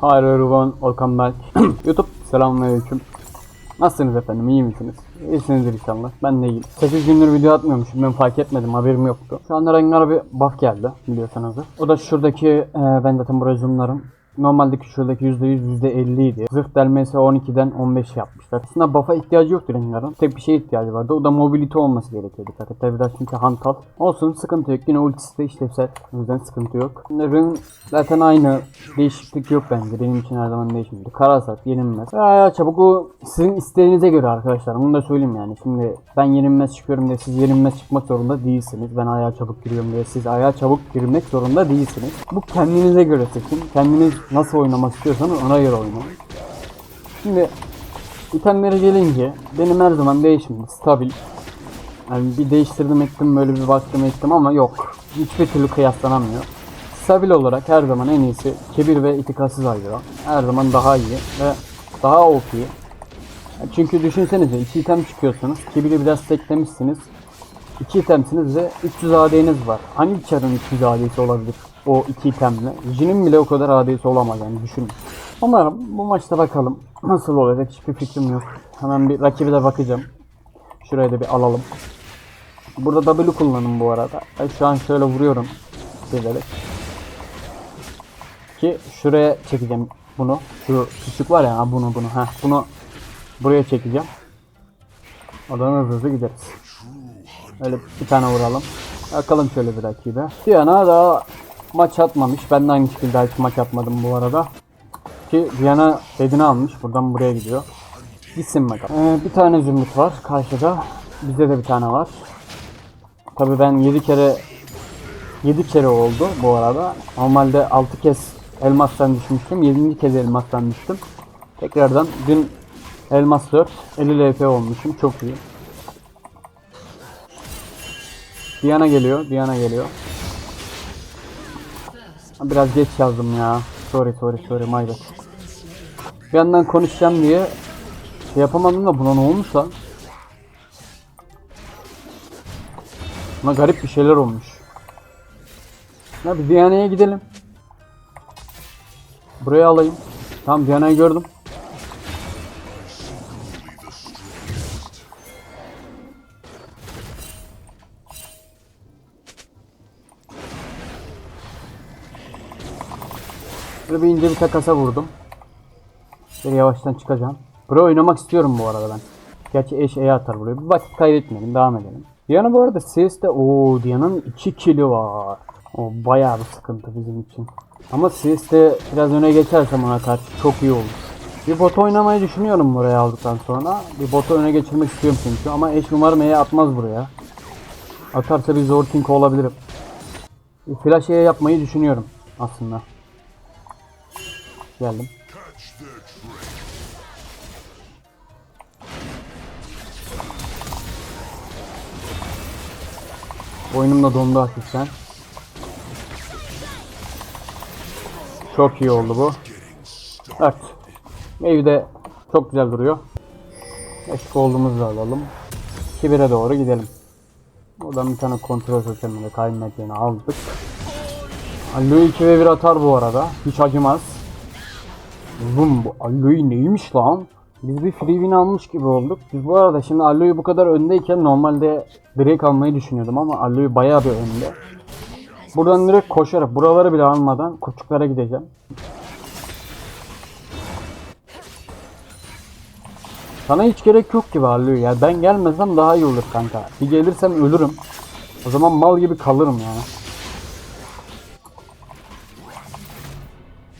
Hayır Ruban, Okan Berk. YouTube selamünaleyküm. Nasılsınız efendim? iyi misiniz? İyisinizdir inşallah. Ben de iyiyim. 8 gündür video atmıyormuşum. Ben fark etmedim. Haberim yoktu. Şu anda Rengar'a bir buff geldi. Biliyorsanız. O da şuradaki e, ben zaten buraya zoomlarım. Normaldeki şuradaki %100 %50 idi. Zırh delmesi 12'den 15 yapmışlar. Aslında buff'a ihtiyacı yoktu Rengar'ın. Tek bir şeye ihtiyacı vardı. O da mobility olması gerekiyordu. Karakter biraz çünkü hantal. Olsun sıkıntı yok. Yine ultisi de işlevsel. O yüzden sıkıntı yok. Ring zaten aynı. Değişiklik yok bence. Benim için her zaman değişmedi. Karasat, yenilmez. Ya çabuk o sizin isteğinize göre arkadaşlar. Bunu da söyleyeyim yani. Şimdi ben yenilmez çıkıyorum diye siz yenilmez çıkmak zorunda değilsiniz. Ben ayağa çabuk giriyorum diye siz ayağa çabuk girmek zorunda değilsiniz. Bu kendinize göre seçin. Kendiniz nasıl oynamak istiyorsanız ona göre oynayın. Şimdi itemlere gelince benim her zaman değişimim stabil. Yani bir değiştirdim ettim böyle bir baktım ettim ama yok. Hiçbir türlü kıyaslanamıyor. Stabil olarak her zaman en iyisi kebir ve itikatsız ayrı. Her zaman daha iyi ve daha OP. Çünkü düşünsenize iki item çıkıyorsunuz. Kebiri biraz teklemişsiniz. İki itemsiniz ve 300 AD'niz var. Hangi çarın 300 AD'si olabilir o iki itemle? Jin'in bile o kadar AD'si olamaz yani düşünün. Umarım bu maçta bakalım nasıl olacak hiçbir fikrim yok. Hemen bir rakibe de bakacağım. Şurayı da bir alalım. Burada W kullanın bu arada. Şu an şöyle vuruyorum. Bilerek. Ki şuraya çekeceğim bunu. Şu küçük var ya bunu bunu. ha bunu buraya çekeceğim. Odan hızlı hızlı gideriz. Öyle bir tane vuralım. Bakalım şöyle bir rakibe. Diana daha maç atmamış. Ben de aynı şekilde hiç maç atmadım bu arada. Ki Diana dedini almış. Buradan buraya gidiyor. Gitsin bakalım. Ee, bir tane zümrüt var karşıda. Bizde de bir tane var. Tabi ben 7 kere 7 kere oldu bu arada. Normalde 6 kez elmastan düşmüştüm. 7. kez elmastan düştüm. Tekrardan dün elmas 4 50 LP olmuşum. Çok iyi. Diana geliyor. Diana geliyor. Biraz geç yazdım ya. Sorry sorry sorry my bad. Bir yandan konuşacağım diye şey yapamadım da buna ne olmuş lan? Buna garip bir şeyler olmuş. Ya bir Diana'ya gidelim. Buraya alayım. Tamam Diana'yı gördüm. Böyle bir ince bir takasa vurdum. Böyle yavaştan çıkacağım. Buraya oynamak istiyorum bu arada ben. Gerçi eş E atar buraya. Bir vakit kaybetmeyelim. Devam edelim. Diana bu arada CS'de o Diana'nın 2 kili var. O bayağı bir sıkıntı bizim için. Ama CS'de biraz öne geçersem ona karşı çok iyi olur. Bir bot oynamayı düşünüyorum buraya aldıktan sonra. Bir botu öne geçirmek istiyorum çünkü. Ama eş umarım E'ye atmaz buraya. Atarsa bir zor king olabilirim. Bir flash E yapmayı düşünüyorum aslında. Geldim. Oyunum da dondu hafiften. Çok iyi oldu bu. Evet. Evi de çok güzel duruyor. Eşik olduğumuzu alalım. Kibire doğru gidelim. Oradan bir tane kontrol sisteminde kaybettiğini aldık. Alloy 2 ve 1 atar bu arada. Hiç acımaz. Oğlum bu Alloy neymiş lan? Biz bir free win almış gibi olduk. Biz bu arada şimdi Alloy bu kadar öndeyken normalde break almayı düşünüyordum ama Alloy bayağı bir önde. Buradan direkt koşarak buraları bile almadan kurçuklara gideceğim. Sana hiç gerek yok gibi Alloy ya. Ben gelmesem daha iyi olur kanka. Bir gelirsem ölürüm. O zaman mal gibi kalırım yani.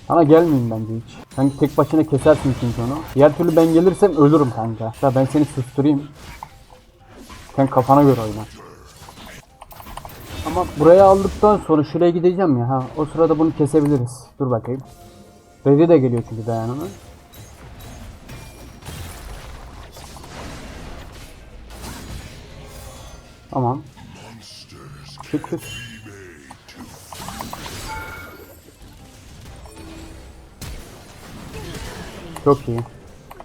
Sana gelmeyin bence hiç. Sanki tek başına kesersin çünkü onu. Diğer türlü ben gelirsem ölürüm kanka. Ya ben seni susturayım. Sen kafana göre oyna. Ama buraya aldıktan sonra şuraya gideceğim ya. Ha, o sırada bunu kesebiliriz. Dur bakayım. Red'i de geliyor çünkü dayanımı. Tamam. Çık Çok iyi.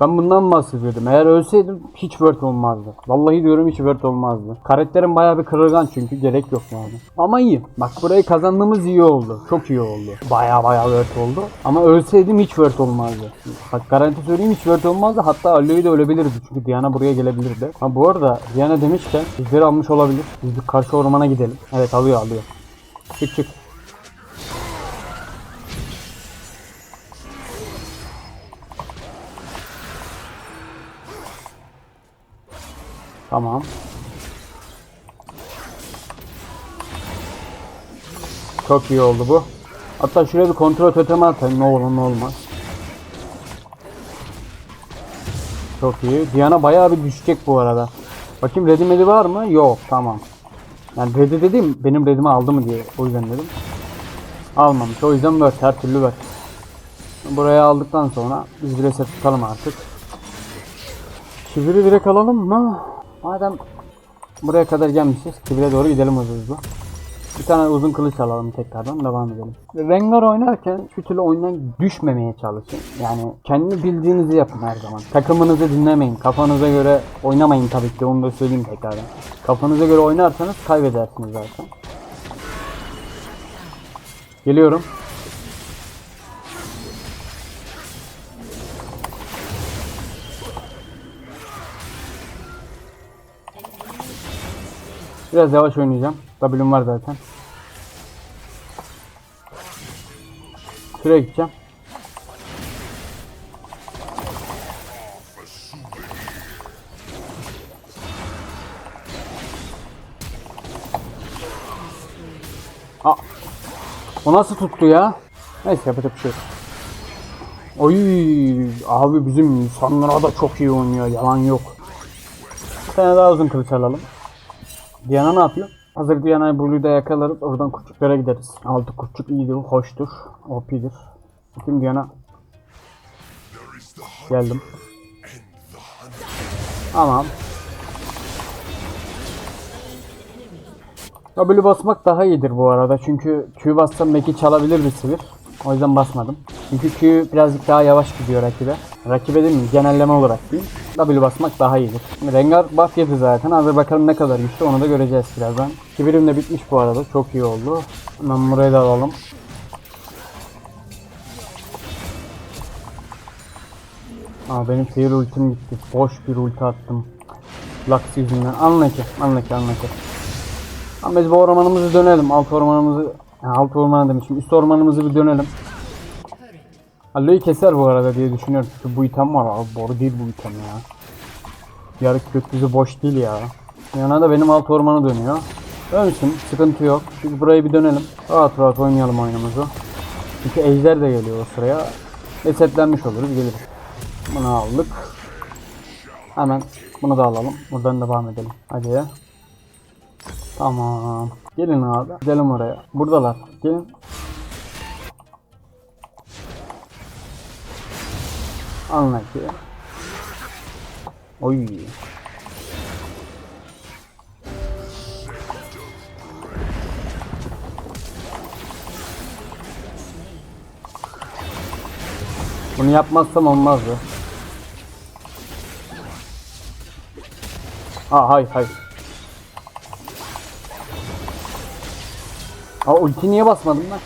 Ben bundan bahsediyordum. Eğer ölseydim hiç word olmazdı. Vallahi diyorum hiç word olmazdı. Karakterim bayağı bir kırılgan çünkü gerek yok yani. Ama iyi. Bak burayı kazandığımız iyi oldu. Çok iyi oldu. Bayağı bayağı word oldu. Ama ölseydim hiç word olmazdı. Bak garanti söyleyeyim hiç word olmazdı. Hatta Aloy da ölebilirdi. Çünkü Diana buraya gelebilirdi. Ha bu arada Diana demişken bizleri almış olabilir. Biz karşı ormana gidelim. Evet alıyor alıyor. Çık çık. Tamam. Çok iyi oldu bu. Hatta şuraya bir kontrol totemi atayım. Ne olur ne olmaz. Çok iyi. Diana bayağı bir düşecek bu arada. Bakayım ready medi var mı? Yok. Tamam. Yani ready dediğim benim ready'mi aldı mı diye. O yüzden dedim. Almamış. O yüzden word. Her türlü word. Buraya aldıktan sonra biz reset tutalım artık. Kibiri direkt alalım mı? Madem buraya kadar gelmişiz, kibire doğru gidelim hızlı hızlı. Bir tane uzun kılıç alalım tekrardan devam edelim. Rengar oynarken şu türlü oyundan düşmemeye çalışın. Yani kendi bildiğinizi yapın her zaman. Takımınızı dinlemeyin. Kafanıza göre oynamayın tabii ki onu da söyleyeyim tekrardan. Kafanıza göre oynarsanız kaybedersiniz zaten. Geliyorum. Biraz yavaş oynayacağım. W'm var zaten. Şuraya gideceğim. Aa, o nasıl tuttu ya? Neyse yapacak bir şey yok. Oy abi bizim insanlara da çok iyi oynuyor yalan yok. Bir tane daha uzun kılıç alalım. Diana ne yapıyor? Hazır Diana'yı Blue'da yakalarız. Oradan kurtçuklara gideriz. Altı kurtçuk iyidir, hoştur. OP'dir. Bakayım Diana. Geldim. Tamam. W basmak daha iyidir bu arada. Çünkü Q bassam belki çalabilir bir sivir. O yüzden basmadım. Çünkü Q birazcık daha yavaş gidiyor rakibe. Rakibe değil mi? Genelleme olarak değil. W basmak daha iyidir. Rengar buff yedi zaten. Hazır bakalım ne kadar güçlü onu da göreceğiz birazdan. Kibirim de bitmiş bu arada. Çok iyi oldu. Hemen burayı da alalım. Aa benim seyir ultim gitti. Boş bir ulti attım. Lux yüzünden. Anla ki. Anla ki anla ki. Ama biz bu ormanımızı dönelim. Alt ormanımızı... Alt ormanı demişim. Üst ormanımızı bir dönelim. Allo'yu keser bu arada diye düşünüyorum. Çünkü bu item var abi. Boru değil bu item ya. Yarık gökyüzü boş değil ya. Yana da benim alt ormanı dönüyor. Dönsün. Sıkıntı yok. Şimdi burayı bir dönelim. Rahat rahat oynayalım oyunumuzu. Çünkü ejder de geliyor o sıraya. Resetlenmiş oluruz geliriz. Bunu aldık. Hemen bunu da alalım. Buradan devam edelim. Hadi. Tamam. Gelin abi. Gidelim oraya. Buradalar. Gelin. Anla ki. Oy. Bunu yapmazsam olmazdı. Aa hayır hayır. Aa ulti niye basmadım down.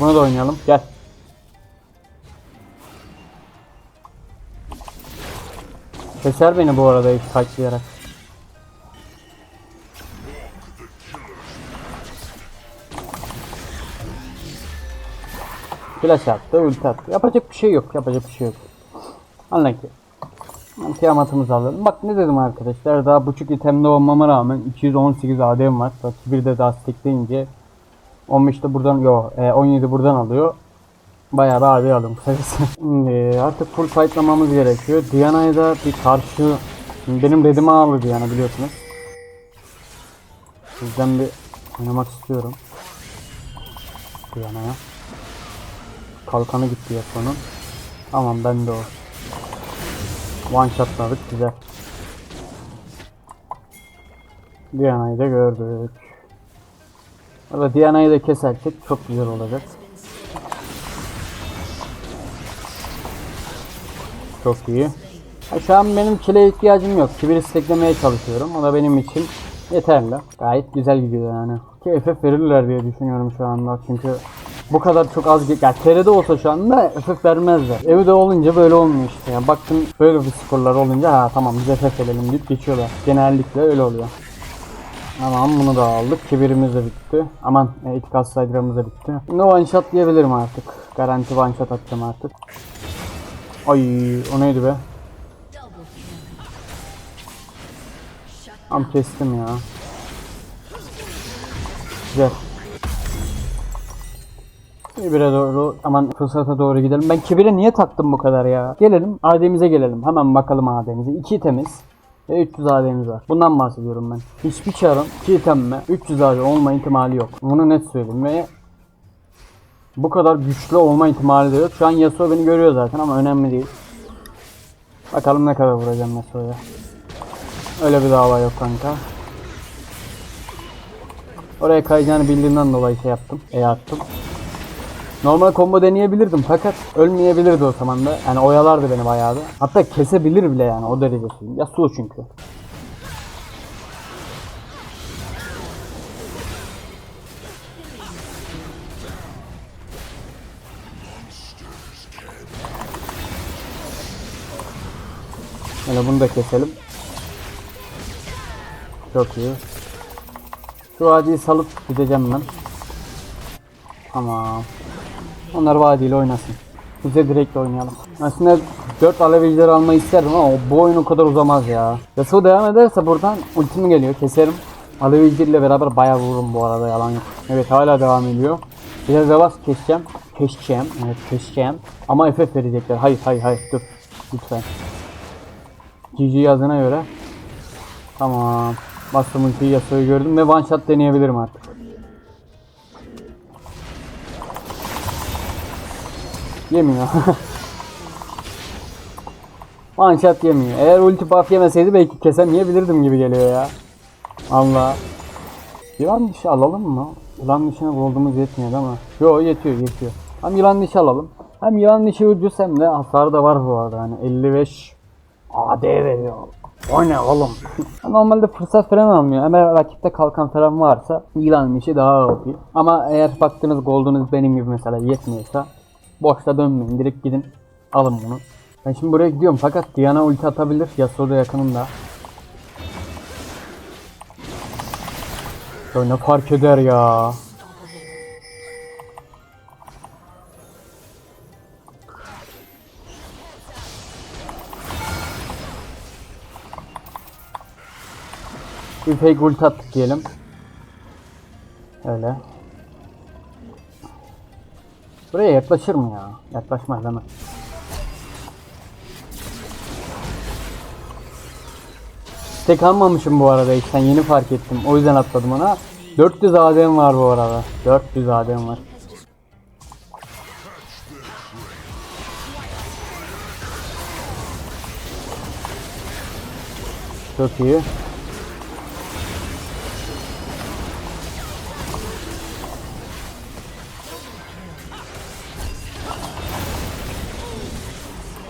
Bunu da oynayalım. Gel. Keser beni bu arada hiç kaçlayarak. Flash attı, ulti attı. Yapacak bir şey yok, yapacak bir şey yok. Anla ki. Tiyamatımızı alalım. Bak ne dedim arkadaşlar. Daha buçuk itemde olmama rağmen 218 AD'm var. Bir de daha stackleyince 15 de buradan yo e, 17 buradan alıyor. Bayağı bir abi aldım kısacası. Artık full fightlamamız gerekiyor. Diana'ya da bir karşı benim redimi aldı Diana biliyorsunuz. Sizden bir oynamak istiyorum. Diana'ya. Kalkanı gitti ya sonu. Tamam ben de o. One shotladık güzel. Diana'yı da gördük. Valla Diana'yı da kesersek çok güzel olacak. Çok iyi. Ha, şu an benim kile ihtiyacım yok. Kibir isteklemeye çalışıyorum. O da benim için yeterli. Gayet güzel gidiyor yani. Ki FF verirler diye düşünüyorum şu anda. Çünkü bu kadar çok az... ge- Ya TR'de olsa şu anda FF vermezler. Evde olunca böyle olmuyor işte. Ya baktım böyle bir skorlar olunca ha tamam biz FF verelim deyip geçiyorlar. Genellikle öyle oluyor. Tamam bunu da aldık. Kibirimiz de bitti. Aman e, itikat saydıramız da bitti. Şimdi one shot diyebilirim artık. Garanti one shot atacağım artık. Ay o neydi be? Tam kestim ya. Güzel. Kibire doğru aman fırsata doğru gidelim. Ben kibire niye taktım bu kadar ya? Gelelim AD'mize gelelim. Hemen bakalım AD'mize. 2 temiz ve 300 AD'miz var. Bundan bahsediyorum ben. Hiçbir çarın 2 itemle 300 AD olma ihtimali yok. Bunu net söyleyeyim ve bu kadar güçlü olma ihtimali de yok. Şu an Yasuo beni görüyor zaten ama önemli değil. Bakalım ne kadar vuracağım Yasuo'ya. Öyle bir dava yok kanka. Oraya kayacağını bildiğimden dolayı şey yaptım. E attım. Normal combo deneyebilirdim fakat ölmeyebilirdi o zaman da. Yani oyalardı beni bayağı da. Hatta kesebilir bile yani o derece söyleyeyim. Yasuo çünkü. Böyle bunu da keselim. Çok iyi. Şu vadiyi salıp gideceğim ben. Tamam. Onlar vadiyle oynasın. Biz de direkt oynayalım. Aslında 4 alevicileri almayı isterdim ama bu oyun o kadar uzamaz ya. Yasuo devam ederse buradan ultimi geliyor. Keserim. Alevicileriyle beraber bayağı vururum bu arada yalan yok. Evet hala devam ediyor. Biraz yavaş keseceğim. Keseceğim. Evet keseceğim. Ama FF verecekler. Hayır hayır hayır dur. Lütfen. GG yazına göre. Tamam. Bastım ultiyi Yasuo'yu gördüm ve one shot deneyebilirim artık. Yemiyor. one yemiyor. Eğer ulti buff yemeseydi belki kesemeyebilirdim gibi geliyor ya. Allah. Yılan dişi alalım mı? Yılan dişine goldumuz yetmiyor ama. Yo yetiyor yetiyor. Hem yılan dişi alalım. Hem yılan dişi ucuz hem de hasarı da var bu arada. Hani 55 AD veriyor. O ne oğlum? Normalde fırsat falan almıyor. Ama rakipte kalkan falan varsa yılan dişi daha OP. Ama eğer baktığınız goldunuz benim gibi mesela yetmiyorsa boşta dönmeyin. Direkt gidin alın bunu. Ben şimdi buraya gidiyorum fakat Diana ulti atabilir. Yasuo da yakınımda. Ya ne fark eder ya? Bir fake ulti attık diyelim. Öyle. Buraya yaklaşır mı ya? Yaklaşmaz değil? Tek almamışım bu arada işte yeni fark ettim. O yüzden atladım ona. 400 ADM var bu arada. 400 ADM var. Çok iyi.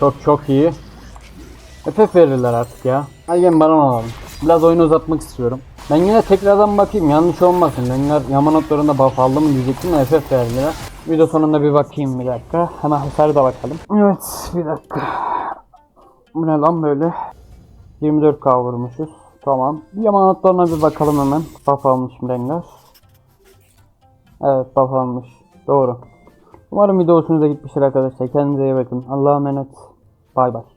Çok çok iyi. FF verirler artık ya. Hadi gelin baron alalım. Biraz oyunu uzatmak istiyorum. Ben yine tekrardan bakayım yanlış olmasın. Benler yamanotlarında buff aldı mı diyecektim de FF verdiler. Video sonunda bir bakayım bir dakika. Hemen hasarı da bakalım. Evet bir dakika. Bu ne lan böyle? 24k vurmuşuz. Tamam. Yamanotlarına bir bakalım hemen. Buff almış mı Rengar? Evet buff almış. Doğru. Umarım video hoşunuza gitmiştir arkadaşlar. Kendinize iyi bakın. Allah'a emanet. Bay bay.